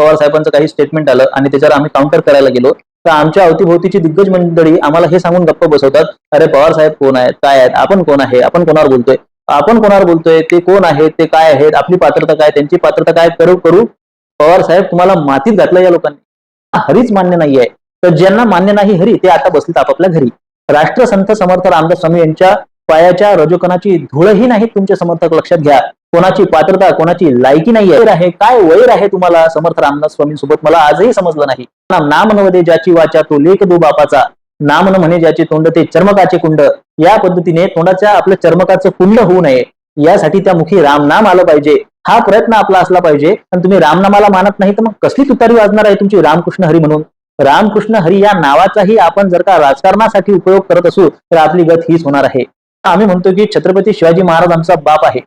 पवार साहेबांचं काही स्टेटमेंट आलं आणि त्याच्यावर आम्ही काउंटर करायला गेलो तर आमच्या अवतीभोवतीची दिग्गज मंडळी आम्हाला हे सांगून गप्प बसवतात अरे पवार साहेब कोण आहेत? काय आहेत? आपण कोण आहे? आपण कोणावर बोलतोय? आपण कोणावर बोलतोय? ते कोण आहेत? ते काय आहेत? आपली पात्रता काय? त्यांची पात्रता काय करू करू? पवार साहेब तुम्हाला मातीत घातलं या लोकांनी. हरीच मान्य नाहीये. तर ज्यांना मान्य नाही हरी ते आता बसलेत आपापल्या घरी. राष्ट्रसंत समर्थ रामदास स्वामी यांच्या पायाच्या रजोकनाची धुळही नाही तुमचे समर्थक लक्षात घ्या. कोणाची पात्रता कोणाची लायकी नाही आहे. काय वैर आहे तुम्हाला? समर्थ रामदास स्वामी सोबत मला आजही समजलं नाही. नाम नवदे ज्याची वाचा तो लेख दो बापाचा. नाम न म्हणे ज्याचे तोंड ते चर्मकाचे कुंड. या पद्धतीने तोंडाच्या आपलं चर्मकाचं कुंड होऊ नये. यासाठी त्या मुखी रामनाम आलं पाहिजे. हा प्रयत्न आपला असला पाहिजे. आणि तुम्ही रामनामाला मानत नाही तर मग कसली तुतारी वाजणार आहे तुमची रामकृष्ण हरी म्हणून? रामकृष्ण हरी या नावाचाही आपण जर का राजकारणासाठी उपयोग करत असू तर आपली गत हीच होणार आहे. आम्ही म्हणतो की छत्रपती शिवाजी महाराज आमचा बाप आहे.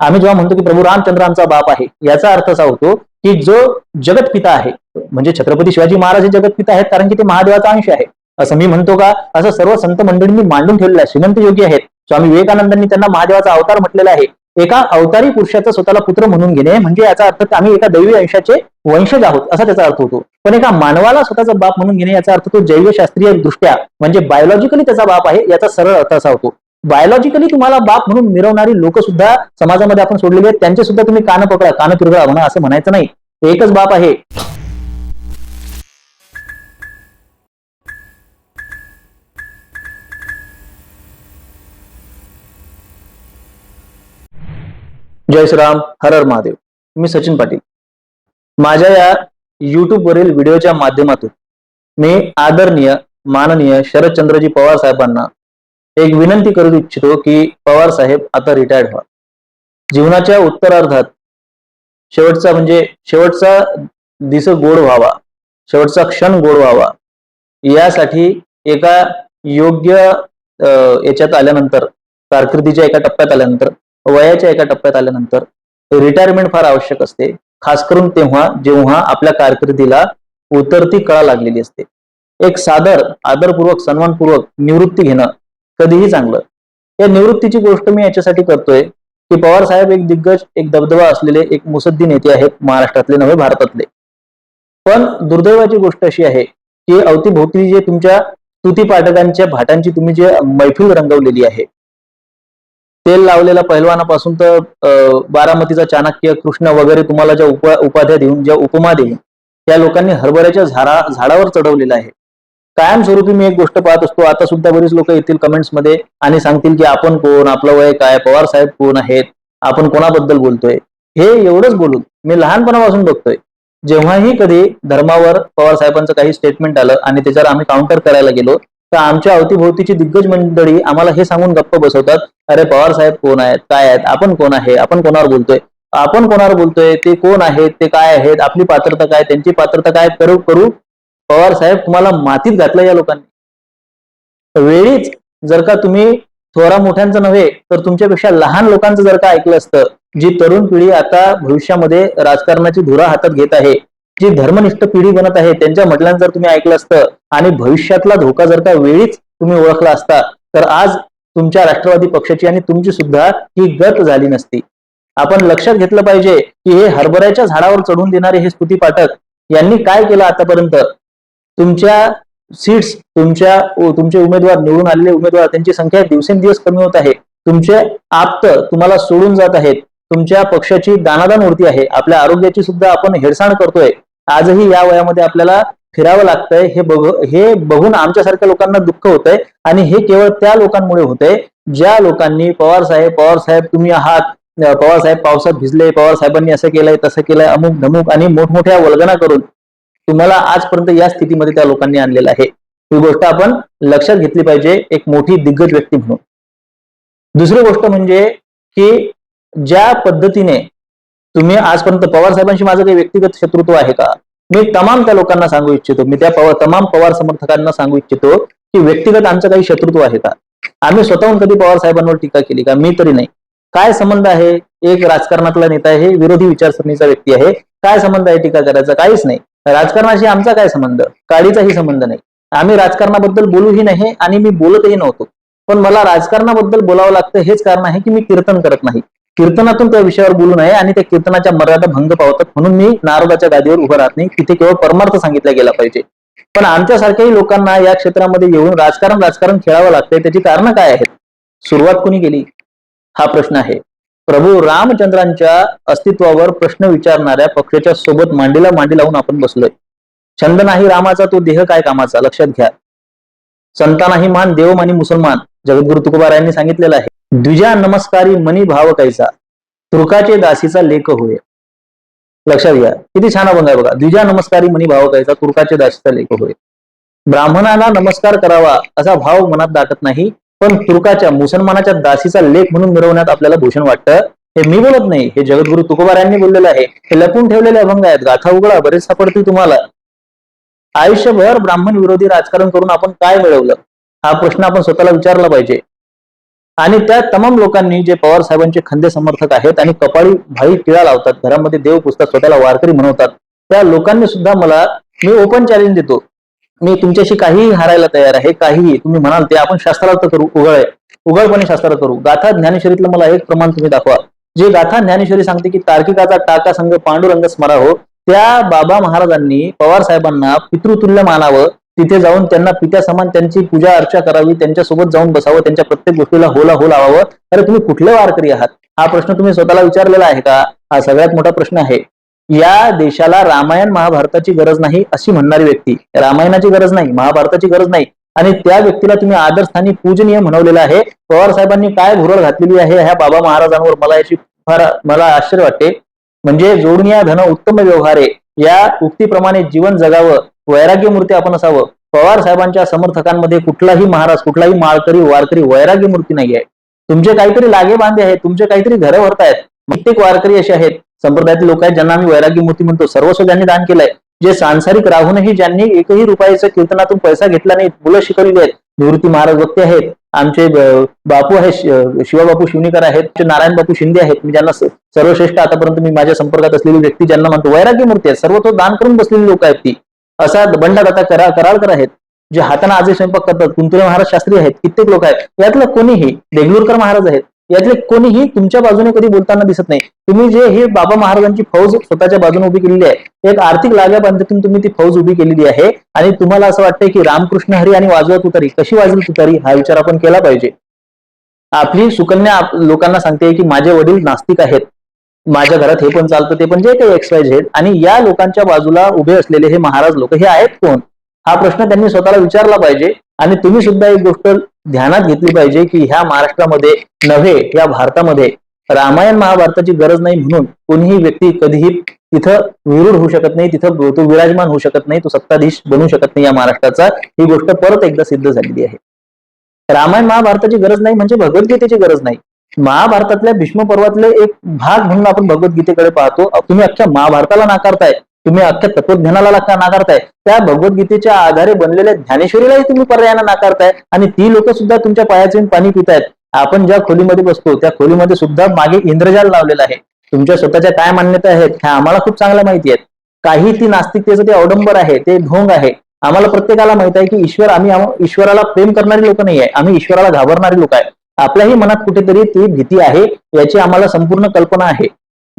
आम्ही जेव्हा म्हणतो की प्रभू रामचंद्र आमचा बाप आहे याचा अर्थ असा होतो की जो जगतपिता आहे म्हणजे छत्रपती शिवाजी महाराज हे जगतपिता आहेत कारण की ते महादेवाचा अंश आहे. असं मी म्हणतो का असं सर्व संत मंडळींनी मांडून ठेवलेलं आहे श्रीमंत योगी आहेत. स्वामी विवेकानंदांनी त्यांना महादेवाचा अवतार म्हटलेला आहे. एका अवतारी पुरुषाचा स्वतःला पुत्र म्हणून घेणे म्हणजे याचा अर्थ आम्ही एका दैवी अंशाचे वंशज आहोत असा त्याचा अर्थ होतो. पण एका मानवाला स्वतःचा बाप म्हणून घेणे याचा अर्थ तो जैवशास्त्रीय दृष्ट्या म्हणजे बायोलॉजिकली त्याचा बाप आहे याचा सरळ अर्थ असा होतो. बायोलॉजिकली तुम्हाला बाप म्हणून मिरवणारी लोक सुद्धा समाजामध्ये आपण सोडलेले आहेत. त्यांचे सुद्धा तुम्ही कान पकडा कान पिरगळा म्हणा असं म्हणायचं नाही. एकच बाप आहे. जय श्रीराम हर हर महादेव. मी सचिन पाटील. माझ्या या युट्यूबवरील व्हिडिओच्या माध्यमातून मी आदरणीय माननीय शरदचंद्रजी पवार साहेबांना एक विनंती करू इच्छितो की पवार साहेब आता रिटायर्ड व्हा. जीवनाच्या उत्तरार्धात शेवटचा म्हणजे शेवटचा दिस गोड व्हावा शेवटचा क्षण गोड व्हावा यासाठी एका योग्य याच्यात आल्यानंतर कारकिर्दीच्या एका टप्प्यात आल्यानंतर वयाच्या एका टप्प्यात आल्यानंतर रिटायरमेंट फार आवश्यक असते. खास करून तेव्हा जेव्हा आपल्या कारकिर्दीला उतरती कळा लागलेली असते. एक सादर आदरपूर्वक सन्मानपूर्वक निवृत्ती घेणं कधीही चांगलं. या निवृत्तीची गोष्ट मी याच्यासाठी करतोय की पवार साहेब एक दिग्गज एक दबदबा असलेले एक मुसद्दी नेते आहेत महाराष्ट्रातले नव्हे भारतातले. पण दुर्दैवाची गोष्ट अशी आहे की अवतीभोवती जे तुमच्या स्तुती पाठकांच्या भाटांची तुम्ही जे मैफिल रंगवलेली आहे तेल लावलेल्या पहिलवानापासून तर अं, बारामतीचा चाणक्य कृष्ण वगैरे तुम्हाला ज्या उप उपाध्या देऊन ज्या उपमा देऊन त्या लोकांनी हरभऱ्याच्या झाडा झाडावर चढवलेलं आहे. कायमस्वरूपी मी एक गोष्ट पाहत असतो. आता सुद्धा बरीच लोक येतील कमेंट्समध्ये आणि सांगतील की आपण कोण आपलं वय काय पवार साहेब कोण आहेत आपण कोणाबद्दल बोलतोय? हे एवढंच बोलून मी लहानपणापासून बघतोय. जेव्हाही कधी धर्मावर पवार साहेबांचं काही स्टेटमेंट आलं आणि त्याच्यावर आम्ही काउंटर करायला गेलो तर आमच्या अवतीभोवतीची दिग्गज मंडळी आम्हाला हे सांगून गप्प बसवतात अरे पवार साहेब कोण आहेत? काय आहेत? आपण कोण आहे? आपण कोणावर बोलतोय? आपण कोणावर बोलतोय? ते कोण आहेत? ते काय आहेत? आपली पात्रता काय? त्यांची पात्रता काय? करू करू पवार साहेब तुम्हाला मातीत घातलं या लोकांनी. वेळीच जर का तुम्ही थोरा मोठ्यांचं नव्हे तर तुमच्यापेक्षा लहान लोकांचं जर का ऐकलं असतं जी तरुण पिढी आता भविष्यामध्ये राजकारणाची धुरा हातात घेत आहे जी धर्मनिष्ठ पिढी बनत आहे त्यांच्या म्हटल्यानं जर तुम्ही ऐकलं असतं आणि भविष्यातला धोका जर का वेळीच तुम्ही ओळखला असता तर आज तुमच्या राष्ट्रवादी पक्षाची आणि तुमची सुद्धा ही गत झाली नसती. आपण लक्षात घेतलं पाहिजे की हे हरभऱ्याच्या झाडावर चढून देणारे हे स्तुती पाठक यांनी काय केलं आतापर्यंत? तुमच्या सीट्स तुमच्या तुमचे उमेदवार निवडून आलेले उमेदवार त्यांची संख्या दिवसेंदिवस कमी होत आहे. तुमचे आप्त तुम्हाला सोडून जात आहेत. तुमच्या पक्षाची दानादान उरती आहे. आपल्या आरोग्याची सुद्धा आपण हेळसाण करतोय. आजही या वयामध्ये आपल्याला फिरावं लागतंय. हे बघ हे बघून आमच्यासारख्या लोकांना दुःख होतंय आणि हे केवळ त्या लोकांमुळे होतंय ज्या लोकांनी पवार साहेब पवार साहेब तुम्ही आहात पवार साहेब पावसात भिजले पवार साहेबांनी असं केलंय तसं केलंय अमुक धमुक आणि मोठमोठ्या वल्गना करून तुम्हाला आजपर्यंत या स्थितीमध्ये त्या लोकांनी आणलेलं आहे. ही गोष्ट आपण लक्षात घेतली पाहिजे एक मोठी दिग्गज व्यक्ती म्हणून. दुसरी गोष्ट म्हणजे की ज्या पद्धतीने तुम्ही आजपर्यंत पवार साहेबांशी माझं काही व्यक्तिगत शत्रुत्व आहे का? मी तमाम त्या लोकांना सांगू इच्छितो. मी त्या पवार तमाम पवार समर्थकांना सांगू इच्छितो की व्यक्तिगत आमचं काही शत्रुत्व आहे का? आम्ही स्वतःहून कधी पवार साहेबांवर टीका केली का? मी तरी नाही. काय संबंध आहे? एक राजकारणातला नेता आहे विरोधी विचारसरणीचा व्यक्ती आहे. काय संबंध आहे टीका करायचा? काहीच नाही. राजकारणाशी आमचा काय संबंध? काडीचाही संबंध नाही. आम्ही राजकारणाबद्दल बोलूही नाही आणि मी बोलतही नव्हतो. पण मला राजकारणाबद्दल बोलावं लागतं हेच कारण आहे की मी कीर्तन करत नाही. कीर्तनातून त्या विषयावर बोलू नये आणि त्या कीर्तनाच्या मर्यादा भंग पावतात म्हणून मी नारदाच्या गादीवर उभं राहत नाही. तिथे केवळ परमार्थ सांगितला गेला पाहिजे. पण आमच्यासारख्याही लोकांना या क्षेत्रामध्ये येऊन राजकारण राजकारण खेळावं लागतंय. त्याची कारणं काय आहेत? सुरुवात कुणी केली? हा प्रश्न आहे. प्रभू रामचंद्रांच्या अस्तित्वावर प्रश्न विचारणाऱ्या पक्षाच्या सोबत मांडीला मांडी लावून आपण बसलोय. छंद नाही रामाचा तो देह काय कामाचा? लक्षात घ्या. संतानाही मान देव मानी मुसलमान जगद्गुरु तुकोबारायांनी सांगितलेलं आहे. द्विजा नमस्कारी मनी भाव कैसा? तुर्काचे दासीचा लेख होय. लक्षात घ्या. किती छान अभंग आहे बघा. द्विजा नमस्कारी मनी भाव कैसा? तुर्काचे दासीचा लेख होय. ब्राह्मणाला नमस्कार करावा असा भाव मनात दाटत नाही. पण तुर्काच्या मुसलमानाच्या दासीचा लेख म्हणून मिळवण्यात आपल्याला भूषण वाटतं. हे मी बोलत नाही हे जगद्गुरु तुकोबारायांनी बोललेलं आहे. हे लपून ठेवलेले अभंग आहेत. गाथा उघडा बरेच सापडतील तुम्हाला. आयुष्यभर ब्राह्मण विरोधी राजकारण करून आपण काय मिळवलं? हा प्रश्न आपण स्वतःला विचारला पाहिजे. आणि त्या तमाम लोकांनी जे पवार साहेबांचे खंदे समर्थक आहेत आणि कपाळी भाई टिळा लावतात घरामध्ये देव पुस्तक स्वतःला वारकरी म्हणवतात त्या लोकांनी सुद्धा मला मी ओपन चॅलेंज देतो. मी तुमच्याशी काहीही हारायला तयार आहे काहीही. तुम्ही म्हणाल ते आपण शास्त्रार्थ करू उघळ आहे. शास्त्रार्थ शास्त्र करू. गाथा ज्ञानेश्वरीतलं मला एक प्रमाण तुम्ही दाखवा. जे गाथा ज्ञानेश्वरी सांगते की तार्किकाचा टाका संघ पांडुरंग स्मरा हो त्या बाबा महाराजांनी पवार साहेबांना पितृतुल्य मानावं. तिथे जाऊन त्यांना पित्या समान त्यांची पूजा अर्चा करावी त्यांच्यासोबत जाऊन बसावं त्यांच्या प्रत्येक गोष्टीला होला हो लावावं अरे तुम्ही कुठले वारकरी आहात? हा प्रश्न तुम्ही स्वतःला विचारलेला आहे का? हा सगळ्यात मोठा प्रश्न आहे. या देशाला रामायण महाभारताची गरज नाही अशी म्हणणारी व्यक्ती. रामायणाची गरज नाही महाभारताची गरज नाही. आणि त्या व्यक्तीला तुम्ही आदरस्थानी पूजनीय म्हणवलेलं आहे. पवार साहेबांनी काय घुरळ घातलेली आहे ह्या बाबा महाराजांवर मला याची फार मला आश्चर्य वाटते. म्हणजे जोडणीया धन उत्तम व्यवहारे या उक्तीप्रमाणे जीवन जगावं वैराग्य मूर्ती आपण असावं. पवार साहेबांच्या समर्थकांमध्ये कुठलाही महाराज कुठलाही माळकरी वारकरी वैराग्य मूर्ती नाही आहे तुमचे काहीतरी लागे बांधे आहेत तुमचे काहीतरी घरं भरतायत. कित्येक वारकरी असे आहेत. संप्रदायातील लोक आहेत ज्यांना आम्ही वैराग्य मूर्ती म्हणतो. सर्वस्व ज्यांनी दान केलंय जे सांसारिक राहूनही ज्यांनी एकही रुपयाचा कीर्तनातून पैसा घेतला नाही मुलं शिकवलेली आहेत. निवृत्ती महाराज वक्ते आहेत आमचे बापू आहेत शिवबापू शिवणीकर आहेत नारायण बापू शिंदे आहेत. मी ज्यांना सर्वश्रेष्ठ आतापर्यंत मी माझ्या संपर्कात असलेली व्यक्ती ज्यांना म्हणतो वैराग्य मूर्ती आहेत. सर्व तो दान करून बसलेली लोक आहेत ती. असा बंडादाता करा कराळकर आहेत जे हाताने आजही स्वयंपाक करतात. कुंतुरे महाराज शास्त्री आहेत कित्येक लोक आहेत. यातलं कोणीही देगलूरकर महाराज आहेत. यातले कोणीही तुमच्या बाजूने कधी बोलताना दिसत नाही. तुम्ही जे हे बाबा महाराजांची फौज स्वतःच्या बाजूने उभी केलेली आहे एक आर्थिक लाग्या पद्धतीने तुम्ही ती फौज उभी केलेली आहे आणि तुम्हाला असं वाटतंय की रामकृष्ण हरी आणि वाजवा तुतारी कशी वाजवी तुतारी हा विचार आपण केला पाहिजे. आपली सुकन्या आप- लोकांना सांगते की माझे वडील नास्तिक आहेत. माझ्या घरात हे पण चालतं ते पण जे काही एक्सवाय झेड आणि या लोकांच्या बाजूला उभे असलेले हे महाराज लोक हे आहेत कोण? हा प्रश्न त्यांनी स्वतःला विचारला पाहिजे. आणि तुम्ही सुद्धा एक गोष्ट ध्यानात घेतली पाहिजे की ह्या महाराष्ट्रामध्ये नव्हे या भारतामध्ये रामायण महाभारताची गरज नाही म्हणून कोणीही व्यक्ती कधीही तिथं विरूढ होऊ शकत नाही तिथं तो विराजमान होऊ शकत नाही तो सत्ताधीश बनू शकत नाही या महाराष्ट्राचा. ही गोष्ट परत एकदा सिद्ध झालेली आहे. रामायण महाभारताची गरज नाही म्हणजे भगवद्गीतेची गरज नाही. महाभारतातल्या भीष्म पर्वातले एक भाग म्हणून आपण भगवद्गीतेकडे पाहतो. तुम्ही अख्ख्या महाभारताला नाकारताय. तुम्ही अख्ख्या तत्वज्ञानाला नाकारताय. त्या भगवद्गीतेच्या आधारे बनलेल्या ज्ञानेश्वरीलाही तुम्ही पर्यायानं नाकारताय आणि ती लोक सुद्धा तुमच्या पायाचे पाणी पितायत. आपण ज्या खोलीमध्ये बसतो त्या खोलीमध्ये सुद्धा मागे इंद्रजाल लावलेला आहे. तुमच्या स्वतःच्या काय मान्यता आहेत ह्या आम्हाला खूप चांगल्या माहिती आहेत. काही ती नास्तिकतेचं ते अवडंबर आहे ते ढोंग आहे. आम्हाला प्रत्येकाला माहीत आहे की ईश्वर आम्ही ईश्वराला प्रेम करणारी लोक नाही आहे. आम्ही ईश्वराला घाबरणारी लोक आहे. आपल्याही मनात कुठेतरी ती भीती आहे याची आम्हाला संपूर्ण कल्पना आहे.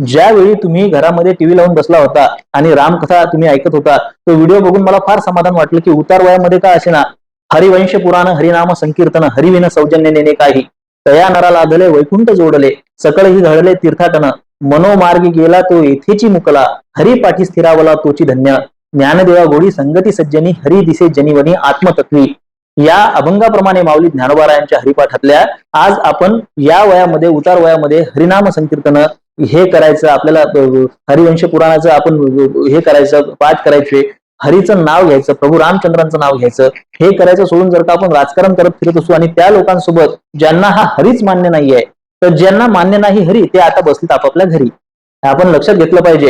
ज्यावेळी तुम्ही घरामध्ये टीव्ही लावून बसला होता आणि रामकथा तुम्ही ऐकत होता तो व्हिडिओ बघून मला फार समाधान वाटलं की उतार वयामध्ये का असे ना हरिवंश पुराण हरिनाम संकीर्तन हरिविन सौजन्य नेणे काही. तया नराला आधले वैकुंठ जोडले सकळही घडले तीर्थाटन. मनोमार्गी गेला तो येथेची मुकला. हरी पाठी स्थिरावला तोची धन्य. ज्ञानदेवा गोडी संगती सज्जनी हरी दिसे जनिवनी आत्मतत्वी. या अभंगाप्रमाणे माऊली ज्ञानोबारायांच्या हरिपाठातल्या आज आपण या वयामध्ये उतार वयामध्ये हरिनाम संकीर्तन हे करायचं आपल्याला हरिवंश पुराणाचं आपण हे करायचं पाठ करायचे हरीचं नाव घ्यायचं प्रभू रामचंद्रांचं नाव घ्यायचं हे करायचं सोडून जर का आपण राजकारण करत फिरत असू आणि त्या लोकांसोबत ज्यांना हा हरीच मान्य नाहीये तर ज्यांना मान्य नाही हरी ते आता बसलेत आपापल्या घरी. आपण लक्षात घेतलं पाहिजे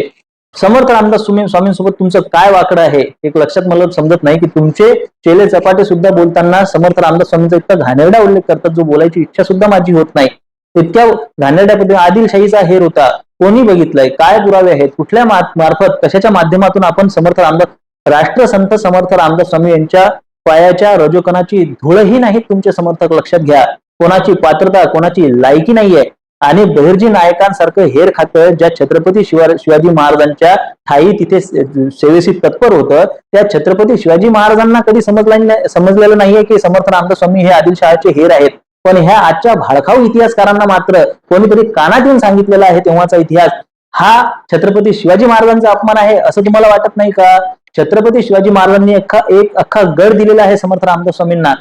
समर्थ रामदास सुमे स्वामींसोबत तुमचं काय वाकडं आहे? एक लक्षात मला समजत नाही की तुमचे चेले चपाटे सुद्धा बोलताना समर्थ रामदास स्वामींचा इतका घाणेरडा उल्लेख करतात जो बोलायची इच्छा सुद्धा माझी होत नाही. इतक्या घाणेरड्या पद्धतीने आदिलशाहीचा हेर होता. कोणी बघितलंय? काय पुरावे आहेत? कुठल्या मार्फत कशाच्या माध्यमातून आपण समर्थ रामदास राष्ट्रसंत समर्थ रामदास स्वामी यांच्या पायाच्या रजोकणाची धुळही नाही तुमचे समर्थक लक्षात घ्या. कोणाची पात्रता कोणाची लायकी नाहीये. आणि बहिर्जी नायकांसारखं हेर खातं ज्या छत्रपती शिवा शिवाजी महाराजांच्या ठाई तिथे सेवेशी तत्पर होतं त्या छत्रपती शिवाजी महाराजांना कधी समजलं समजलेलं नाहीये की समर्थ रामदास्वामी हे आदिलशहाचे हेर आहेत. पण ह्या आजच्या भाडखाऊ इतिहासकारांना मात्र कोणीतरी कानात येऊन सांगितलेला आहे तेव्हाचा इतिहास. हा छत्रपती शिवाजी महाराजांचा अपमान आहे असं तुम्हाला वाटत नाही का? छत्रपती शिवाजी महाराजांनी अख्खा एक अख्खा गड दिलेला आहे समर्थ रामदास स्वामींना.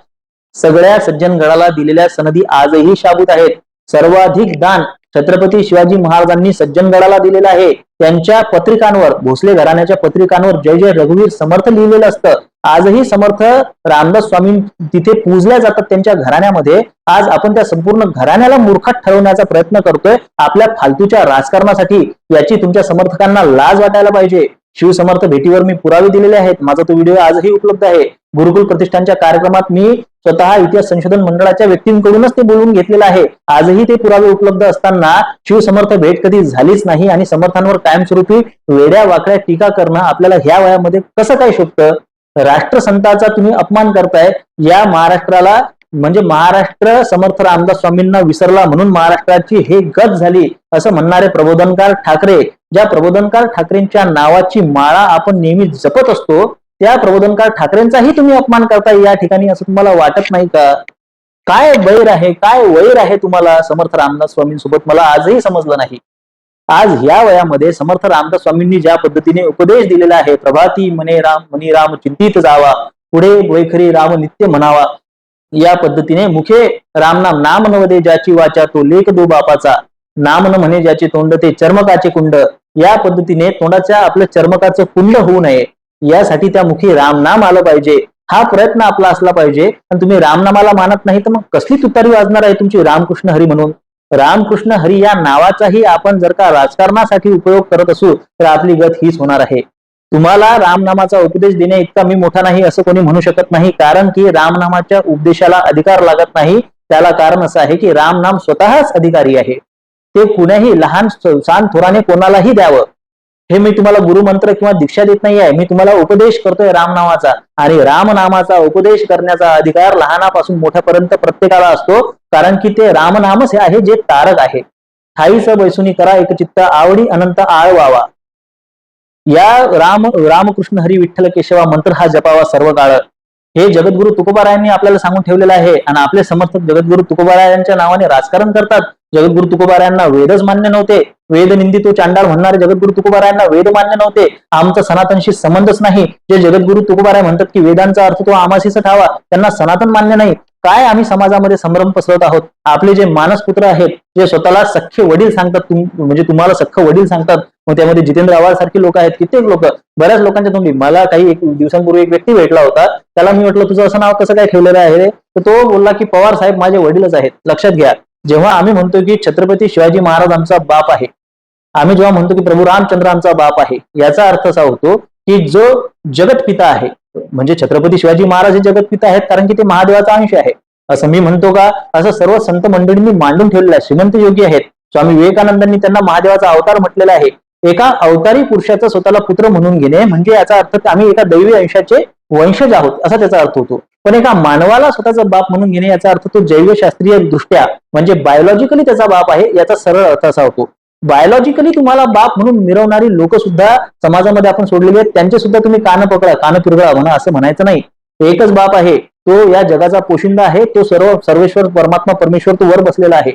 सगळ्या सज्जन गडाला दिलेल्या सनदी आजही शाबूत आहेत. सर्वाधिक दान छत्रपती शिवाजी महाराजांनी सज्जनगडाला दिलेलं आहे. त्यांच्या पत्रिकांवर भोसले घराण्याच्या पत्रिकांवर जय जय रघुवीर समर्थ लिहिलेलं असतं. आजही समर्थ रामदास स्वामी तिथे पूजल्या जातात त्यांच्या घराण्यामध्ये. आज आपण त्या संपूर्ण घराण्याला मूर्खात ठरवण्याचा प्रयत्न करतोय. आपल्या फालतूच्या राजकारणासाठी याची तुमच्या समर्थकांना लाज वाटायला पाहिजे. शिवसमर्थ भेटीवर मी पुरावे दिलेले आहेत. माझा तो व्हिडिओ आजही उपलब्ध आहे. गुरुकुल प्रतिष्ठानच्या कार्यक्रमात मी स्वतः इतिहास संशोधन मंडळाच्या व्यक्तींकडूनच ते बोलून घेतलेलं आहे. आजही ते पुरावे उपलब्ध असताना शिवसमर्थ भेट कधी झालीच नाही आणि समर्थांवर कायमस्वरूपी वेड्या वाकड्या टीका करणं आपल्याला ह्या वयामध्ये कसं काय शोभतं? राष्ट्रसंताचा तुम्ही अपमान करताय. या महाराष्ट्राला म्हणजे महाराष्ट्र समर्थ रामदास स्वामींना विसरला म्हणून महाराष्ट्राची हे गत झाली असं म्हणणारे प्रबोधनकार ठाकरे ज्या प्रबोधनकार ठाकरेंच्या नावाची माळा आपण नेहमी जपत असतो त्या प्रबोधनकार ठाकरेंचाही तुम्ही अपमान करताय या ठिकाणी असं तुम्हाला वाटत नाही का? काय वैर आहे काय वैर आहे तुम्हाला समर्थ रामदास स्वामींसोबत? मला आजही समजलं नाही. आज या वयामध्ये समर्थ रामदास स्वामींनी ज्या पद्धतीने उपदेश दिलेला आहे प्रभाती मने राम मनी राम चिंतित जावा पुढे वैखरी राम नित्य म्हणावा या पद्धतीने मुखे रामनाम नाम नवदे ज्याची वाचा तो लेख दो बापाचा नाम न म्हणे ज्याचे तोंड ते चर्मकाचे कुंड या पद्धतीने तोंडाच्या आपल्या चर्मकाचं कुंड होऊ नये. यासाठी त्या मुखी रामनाम आलं पाहिजे. हा प्रयत्न आपला असला पाहिजे. आणि तुम्ही रामनामाला मानत नाही तर मग कसली तुतारी वाजणार आहे तुमची रामकृष्ण हरी म्हणून? रामकृष्ण हरी या नावाचाही आपण जर का राजकारणासाठी उपयोग करत असू तर आपली गत हीच होणार आहे. तुम्हाला रामनामाचा उपदेश देणे इतका मी मोठा नाही असं कोणी म्हणू शकत नाही. कारण की रामनामाच्या उपदेशाला अधिकार लागत नाही. त्याला कारण असं आहे की रामनाम स्वतःच अधिकारी आहे. ते कुण्याही लहान सान थोराने कोणालाही द्यावं. हे मी तुम्हाला गुरुमंत्र किंवा दीक्षा देत नाही आहे मी तुम्हाला उपदेश करतोय रामनामाचा आणि रामनामाचा उपदेश करण्याचा अधिकार लहानापासून मोठ्यापर्यंत प्रत्येकाला असतो. कारण की ते रामनामच हे आहे जे तारक आहे. ठाईच बैसुनी करा एक चित्त आवडी अनंत आळ व्हावा या राम रामकृष्ण हरी विठ्ठल केशवा मंत्र हा जपावा सर्व काळ हे जगद्गुरु तुकोबारायांनी आपल्याला सांगून ठेवलेलं आहे. आणि आपले समर्थक जगद्गुरु तुकोबारायांच्या नावाने राजकारण करतात. जगद्गुरु तुकोबारायांना वेदच मान्य नव्हते. वेद निंदी तो चांडाळ म्हणणारे जगद्गुरु तुकोबारायांना वेद मान्य नव्हते. आमचा सनातनशी संबंधच नाही. जे जगद्गुरु तुकोबाराय म्हणतात की वेदांचा अर्थ तो आमाशीच ठावा त्यांना सनातन मान्य नाही. काय आम्ही समाजामध्ये संभ्रम पसरवत आहोत? आपले जे मानसपुत्र आहेत जे स्वतःला सख्खे वडील सांगतात म्हणजे तुम्हाला सख्ख वडील सांगतात. मग त्यामध्ये जितेंद्र आव्हाड सारखी लोक आहेत कित्येक लोक. बऱ्याच लोकांच्या तोंडी. मला काही एक दिवसांपूर्वी एक व्यक्ती भेटला होता. त्याला मी म्हटलं तुझं असं नाव कसं काय ठेवलेलं आहे रे? तर तो बोलला की पवार साहेब माझे वडीलच आहेत. लक्षात घ्या. जेव्हा आम्ही म्हणतो की छत्रपती शिवाजी महाराज आमचा बाप आहे आम्ही जेव्हा म्हणतो की प्रभू रामचंद्र आमचा बाप आहे याचा अर्थ असा होतो की जो जगतपिता आहे म्हणजे छत्रपती शिवाजी महाराज हे जगतपिता आहेत कारण की ते महादेवाचा अंश आहे. असं मी म्हणतो का असं सर्व संत मंडळींनी मांडून ठेवलेलं आहे श्रीमंत योगी आहेत. स्वामी विवेकानंदांनी त्यांना महादेवाचा अवतार म्हटलेला आहे. एका अवतारी पुरुषाचा स्वतःला पुत्र म्हणून घेणे म्हणजे याचा अर्थ आम्ही एका दैवी अंशाचे वंशज आहोत असा त्याचा अर्थ होतो. पण एका मानवाला स्वतःचा बाप म्हणून घेणे याचा अर्थ तो जैवशास्त्रीय दृष्ट्या म्हणजे बायोलॉजिकली त्याचा बाप आहे याचा सरळ अर्थ असा होतो. बायोलॉजिकली तुम्हाला बाप म्हणून मिरवणारी लोक सुद्धा समाजामध्ये आपण सोडलेली आहेत त्यांचे सुद्धा तुम्ही कान पकडा कान पिरगळा म्हणा असं म्हणायचं नाही. एकच बाप आहे तो या जगाचा पोशिंदा आहे तो सर्व सर्वेश्वर परमात्मा परमेश्वर तो वर बसलेला आहे.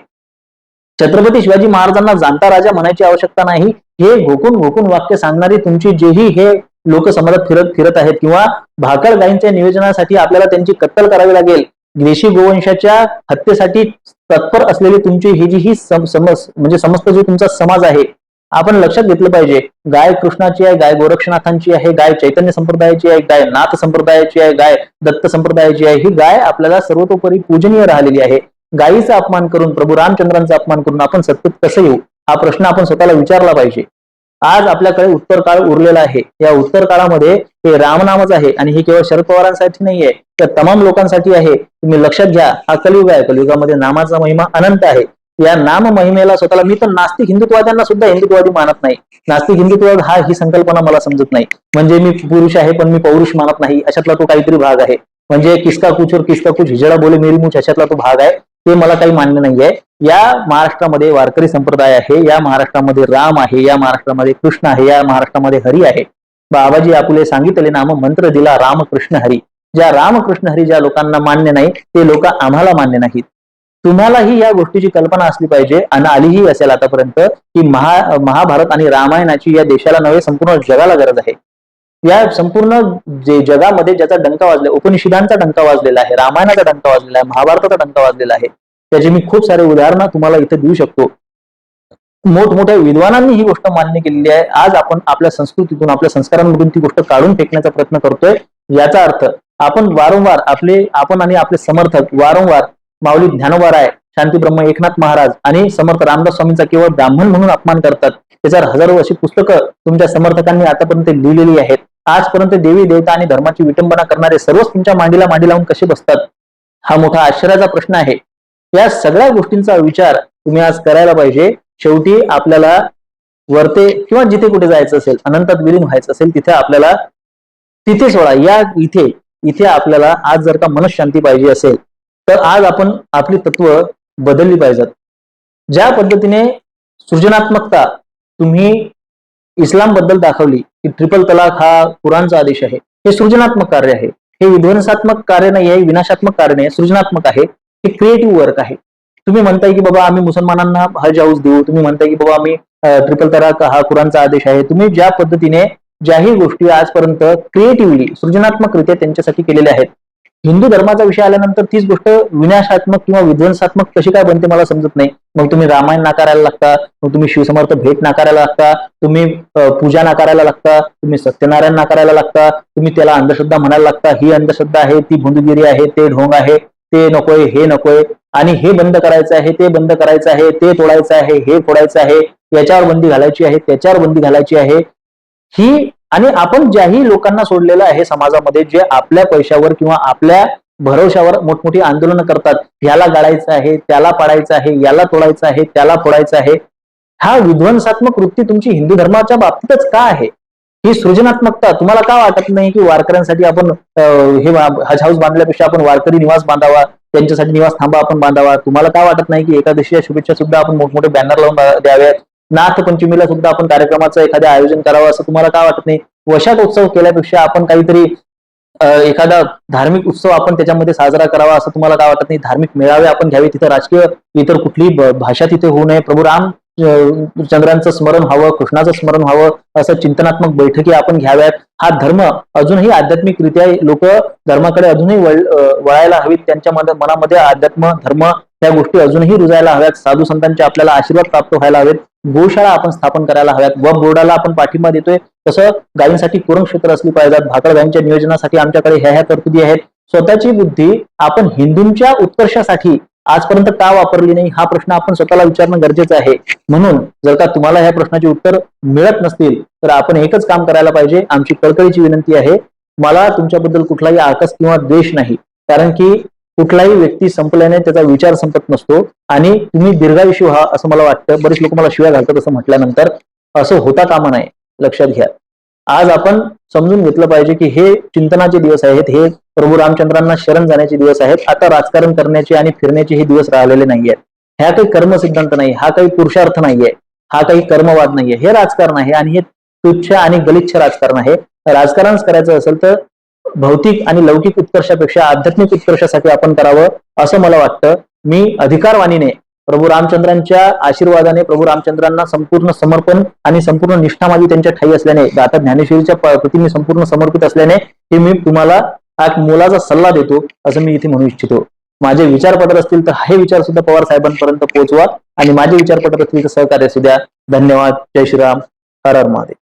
छत्रपती शिवाजी महाराजांना जाणता राजा म्हणायची आवश्यकता नाही. हे घोकून घोकून वाक्य सांगणारी तुमची जेही हे लोक समाजात फिरत फिरत आहेत किंवा भाकड गायींच्या नियोजनासाठी आपल्याला त्यांची कत्तल करावी लागेल. देशी गोवंशाच्या हत्येसाठी तत्पर असलेली तुमची ही जी ही सम- समज म्हणजे समस्त जो तुमचा समाज आहे आपण लक्षात घेतलं पाहिजे. गाय कृष्णाची आहे गाय गोरक्षनाथांची आहे गाय चैतन्य संप्रदायाची आहे गाय नाथ संप्रदायाची आहे गाय दत्त संप्रदायाची आहे ही गाय आपल्याला सर्वतोपरी पूजनीय राहिलेली आहे. गायीचा अपमान करून प्रभू रामचंद्रांचा अपमान करून आपण सतत कसं येऊ? हा प्रश्न आपण स्वतःला विचारला पाहिजे. आज आपल्याकडे उत्तर काळ उरलेला आहे. या उत्तर काळामध्ये हे रामनामच आहे आणि हे केवळ शरद पवारांसाठी नाहीये तर तमाम लोकांसाठी आहे. तुम्ही लक्षात घ्या हा कलियुग आहे. कलियुगामध्ये नामाचा महिमा अनंत आहे. या नाम महिमेला स्वतःला मी तर नास्तिक हिंदुत्वाद्यांना सुद्धा हिंदुत्वादी मानत नाही. नास्तिक हिंदुत्ववाद हा ही संकल्पना मला समजत नाही. म्हणजे मी पुरुष आहे पण मी पौरुष मानत नाही. अशातला तो काहीतरी भाग आहे. म्हणजे किसका कुछ और किसका कुछ हिजडा बोले मेरी मुछ अशातला तो भाग आहे. ते मला काही मान्य नाहीये. या महाराष्ट्रामध्ये वारकरी संप्रदाय आहे या महाराष्ट्रामध्ये राम आहे या महाराष्ट्रामध्ये कृष्ण आहे या महाराष्ट्रामध्ये हरी आहे. बाबाजी आपुले सांगितले नाम मंत्र दिला रामकृष्ण हरी. ज्या रामकृष्ण हरी ज्या लोकांना मान्य नाही ते लोक आम्हाला मान्य नाहीत. तुम्हालाही या गोष्टीची कल्पना असली पाहिजे आणि आलीही असेल आतापर्यंत की महा महाभारत आणि रामायणाची या देशाला नव्हे संपूर्ण जगाला गरज आहे. या संपूर्ण जे जगामध्ये ज्याचा डंका वाजला उपनिषदांचा डंका वाजलेला आहे रामायणाचा डंका वाजलेला आहे महाभारताचा डंका वाजलेला आहे त्याची मी खूप सारे उदाहरणं तुम्हाला इथे देऊ शकतो. मोठमोठ्या विद्वानांनी ही गोष्ट मान्य केलेली आहे. आज आपण आपल्या संस्कृतीतून आपल्या संस्कारांमधून ती गोष्ट काढून फेकण्याचा प्रयत्न करतोय. याचा अर्थ आपण वारंवार आपले आपण आणि आपले समर्थक वारंवार माऊली ज्ञानोबा आहे शांती ब्रह्म एकनाथ महाराज आणि समर्थ रामदास स्वामींचा केवळ ब्राह्मण म्हणून अपमान करतात. त्याच्यावर हजारो अशी पुस्तकं तुमच्या समर्थकांनी आतापर्यंत लिहिलेली आहेत. आजपर्यंत देवी देवता आणि धर्माची विटंबना करणारे सर्वच तुमच्या मांडीला मांडी लावून कसे बसतात? हा मोठा आश्चर्याचा प्रश्न आहे. या सगळ्या गोष्टींचा विचार तुम्ही आज करायला पाहिजे. शेवटी आपल्याला वरते किंवा जिथे कुठे जायचं असेल अनंतात विलीन व्हायचं असेल तिथे आपल्याला तिथे सोडा या इथे इथे आपल्याला आज जर का मनशांती पाहिजे असेल तर आज आपण आपली तत्व बदलली पाहिजेत. ज्या पद्धतीने सृजनात्मकता तुम्ही इस्लामबद्दल दाखवली की ट्रिपल तलाक हा कुराणचा आदेश आहे. हे सृजनात्मक कार्य आहे. हे विध्वंसात्मक कार्य नाही आहे विनाशात्मक कार्य नाही सृजनात्मक आहे. हे क्रिएटिव्ह वर्क आहे. तुम्ही म्हणताय की बाबा आम्ही मुसलमानांना हज हाऊस देऊ. तुम्ही म्हणताय की बाबा आम्ही ट्रिपल तलाक हा कुराणचा आदेश आहे. तुम्ही ज्या पद्धतीने ज्याही गोष्टी आजपर्यंत क्रिएटिव्हली सृजनात्मकरित्या त्यांच्यासाठी केलेल्या आहेत हिंदू धर्माचा विषय आल्यानंतर तीच गोष्ट विनाशात्मक किंवा विध्वंसात्मक कशी काय बनते मला समजत नाही. मग तुम्ही रामायण नाकारायला लागता मग तुम्ही शिवसमर्थ भेट नाकारायला लागता तुम्ही पूजा नाकारायला लागता तुम्ही सत्यनारायण नाकारायला लागता तुम्ही त्याला अंधश्रद्धा म्हणायला लागता ही अंधश्रद्धा आहे ती भुंदगिरी आहे ते ढोंग आहे ते नकोय हे नकोय आणि हे बंद करायचं आहे ते बंद करायचं आहे ते तोडायचं आहे हे फोडायचं आहे याच्यावर बंदी घालायची आहे त्याच्यावर बंदी घालायची आहे ही आणि आपण ज्याही लोकांना सोडलेलं आहे समाजामध्ये जे आपल्या पैशावर किंवा आपल्या भरोशावर मोठमोठी आंदोलनं करतात याला गाळायचं आहे त्याला पाडायचं आहे याला तोडायचं आहे त्याला फोडायचं आहे हा विध्वंसात्मक वृत्ती तुमची हिंदू धर्माच्या बाबतीतच का आहे? ही सृजनात्मकता तुम्हाला का वाटत नाही की वारकऱ्यांसाठी आपण हे हज हाऊस बांधल्यापेक्षा आपण वारकरी निवास बांधावा त्यांच्यासाठी निवास थांबा आपण बांधावा? तुम्हाला काय वाटत नाही की एकादशीच्या शुभेच्छा सुद्धा आपण मोठमोठे बॅनर लावून द्याव्यात नाथपंचमीला सुद्धा आपण कार्यक्रमाचं एखादं आयोजन करावं असं तुम्हाला काय वाटत नाही? वशात उत्सव केल्यापेक्षा आपण काहीतरी एखादा धार्मिक उत्सव आपण त्याच्यामध्ये साजरा करावा असं तुम्हाला काय वाटत नाही? धार्मिक मेळावे आपण घ्यावे तिथं राजकीय इतर कुठलीही भाषा तिथे होऊ नये. प्रभू राम चंद्रांचं स्मरण व्हावं कृष्णाचं स्मरण व्हावं असं चिंतनात्मक बैठकी आपण घ्याव्यात. हा धर्म अजूनही आध्यात्मिकरित्या लोक धर्माकडे अजूनही वळायला हवीत. त्यांच्या मनामध्ये अध्यात्म धर्म त्या गोष्टी अजूनही रुजायला हव्यात. साधू संतांचे आपल्याला आशीर्वाद प्राप्त व्हायला हवेत. गोशाळा आपण स्थापन करायला हव्यात. व बोर्डाला आपण पाठिंबा देतोय. तसं गायींसाठी क्षेत्र असली पाहिजेत. भाकड गायींच्या नियोजनासाठी आमच्याकडे ह्या ह्या तरतुदी आहेत. स्वतःची बुद्धी आपण हिंदूंच्या उत्कर्षासाठी आजपर्यंत का वापरली नाही हा प्रश्न आपण स्वतःला विचारणं गरजेचं आहे. म्हणून जर का तुम्हाला ह्या प्रश्नाचे उत्तर मिळत नसतील तर आपण एकच काम करायला पाहिजे. आमची कळकळीची विनंती आहे मला तुमच्याबद्दल कुठलाही आकस किंवा द्वेष नाही. कारण की कुठलाही व्यक्ती संपल्याने त्याचा विचार संपत नसतो आणि तुम्ही दीर्घायुष्य व्हा असं मला वाटतं. बरेच लोक मला शिवाय घालतात असं म्हटल्यानंतर असं होता कामा नाही लक्षात घ्या. आज आपण समजून घेतलं पाहिजे की हे चिंतनाचे दिवस आहेत हे प्रभू रामचंद्रांना शरण जाण्याचे दिवस आहेत आता राजकारण करण्याचे आणि फिरण्याचे हे दिवस राहिलेले नाहीयेत. ह्या काही कर्म सिद्धांत नाही हा काही पुरुषार्थ नाहीये हा काही कर्मवाद नाहीये. हे राजकारण आहे आणि हे तुच्छ आणि गलिच्छ राजकारण आहे. राजकारण करायचं असेल तर भौतिक आणि लौकिक उत्कर्षापेक्षा आध्यात्मिक उत्कर्षासाठी आपण करावं असं मला वाटतं. मी अधिकारवाणीने प्रभू रामचंद्रांच्या आशीर्वादाने प्रभू रामचंद्रांना संपूर्ण समर्पण आणि संपूर्ण निष्ठा माझी त्यांच्या ठाई असल्याने आता ज्ञानेश्वरीच्या प्रतिमे संपूर्ण समर्पित असल्याने हे मी तुम्हाला एक मोलाचा सल्ला देतो असं मी इथे म्हणू इच्छितो. माझे विचार पटत असतील तर हे विचार सुद्धा पवार साहेबांपर्यंत पोहोचवा आणि माझे विचार पटत असतील तर सहकार्य सुद्धा धन्यवाद. जय श्रीराम. हर हर महादेव.